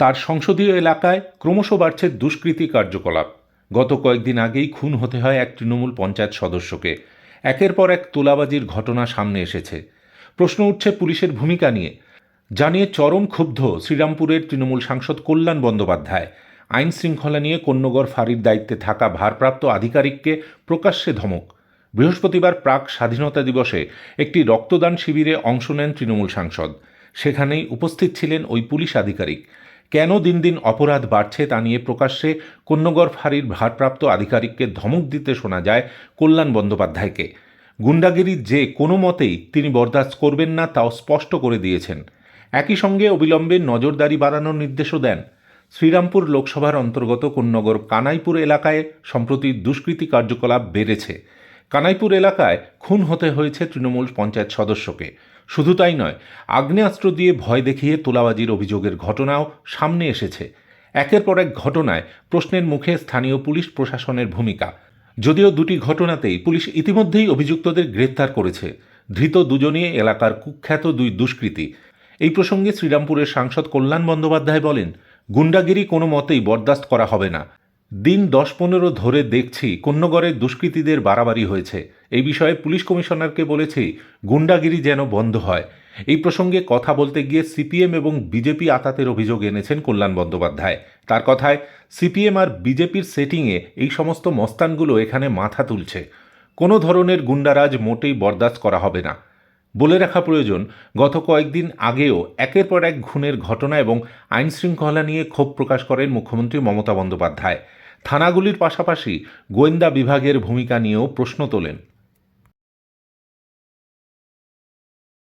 তার সংসদীয় এলাকায় ক্রমশ বাড়ছে দুষ্কৃতী কার্যকলাপ। গত কয়েকদিন আগেই খুন হতে হয় এক তৃণমূল পঞ্চায়েত সদস্যকে। একের পর এক তোলাবাজির ঘটনা সামনে এসেছে। প্রশ্ন উঠছে পুলিশের ভূমিকা নিয়ে। জানিয়ে চরম ক্ষুব্ধ শ্রীরামপুরের তৃণমূল সাংসদ কল্যাণ বন্দ্যোপাধ্যায়। আইন শৃঙ্খলা নিয়ে কন্যগর ফাঁড়ির দায়িত্বে থাকা ভারপ্রাপ্ত আধিকারিককে প্রকাশ্যে ধমক। বৃহস্পতিবার প্রাক স্বাধীনতা দিবসে একটি রক্তদান শিবিরে অংশ নেন তৃণমূল সাংসদ। সেখানেই উপস্থিত ছিলেন ওই পুলিশ আধিকারিক। কেন দিন দিন অপরাধ বাড়ছে তা নিয়ে প্রকাশ্যে কন্যগর ফাঁড়ির ভারপ্রাপ্ত আধিকারিককে ধমক দিতে শোনা যায় কল্যাণ বন্দ্যোপাধ্যায়কে। গুন্ডাগিরির যে কোনো মতেই তিনি বরদাস্ত করবেন না তাও স্পষ্ট করে দিয়েছেন। একই সঙ্গে অবিলম্বে নজরদারি বাড়ানোর নির্দেশও দেন। শ্রীরামপুর লোকসভার অন্তর্গত কোন্নগর কানাইপুর এলাকায় সম্প্রতি দুষ্কৃতী কার্যকলাপ বেড়েছে। কানাইপুর এলাকায় খুন হতে হয়েছে তৃণমূল পঞ্চায়েত সদস্যকে। শুধু তাই নয়, আগ্নেয়াস্ত্র দিয়ে ভয় দেখিয়ে তোলাবাজির অভিযোগের ঘটনাও সামনে এসেছে। একের পর এক ঘটনায় প্রশ্নের মুখে স্থানীয় পুলিশ প্রশাসনের ভূমিকা। যদিও দুটি ঘটনাতেই পুলিশ ইতিমধ্যেই অভিযুক্তদের গ্রেপ্তার করেছে। ধৃত দুজনই এলাকার কুখ্যাত দুই দুষ্কৃতী। এই প্রসঙ্গে শ্রীরামপুরের সাংসদ কল্যাণ বন্দ্যোপাধ্যায় বলেন, গুন্ডাগিরি কোনো মতেই বরদাস্ত করা হবে না। দিন দশ পনেরো ধরে দেখছি কন্যগড়ের দুষ্কৃতীদের বাড়াবাড়ি হয়েছে। এই বিষয়ে পুলিশ কমিশনারকে বলেছি, গুন্ডাগিরি যেন বন্ধ হয়। এই প্রসঙ্গে কথা বলতে গিয়ে সিপিএম এবং বিজেপি আতাতের অভিযোগ এনেছেন কল্যাণ বন্দ্যোপাধ্যায়। তার কথায়, সিপিএম আর বিজেপির সেটিংয়ে এই সমস্ত মস্তানগুলো এখানে মাথা তুলছে। কোনো ধরনের গুন্ডারাজ মোটেই বরদাস্ত করা হবে না। বলে রাখা প্রয়োজন, গত কয়েকদিন আগেও একের পর এক খুনের ঘটনা এবং আইনশৃঙ্খলা নিয়ে ক্ষোভ প্রকাশ করেন মুখ্যমন্ত্রী মমতা বন্দ্যোপাধ্যায়। থানাগুলির পাশাপাশি গোয়েন্দা বিভাগের ভূমিকা নিয়েও প্রশ্ন তোলেন।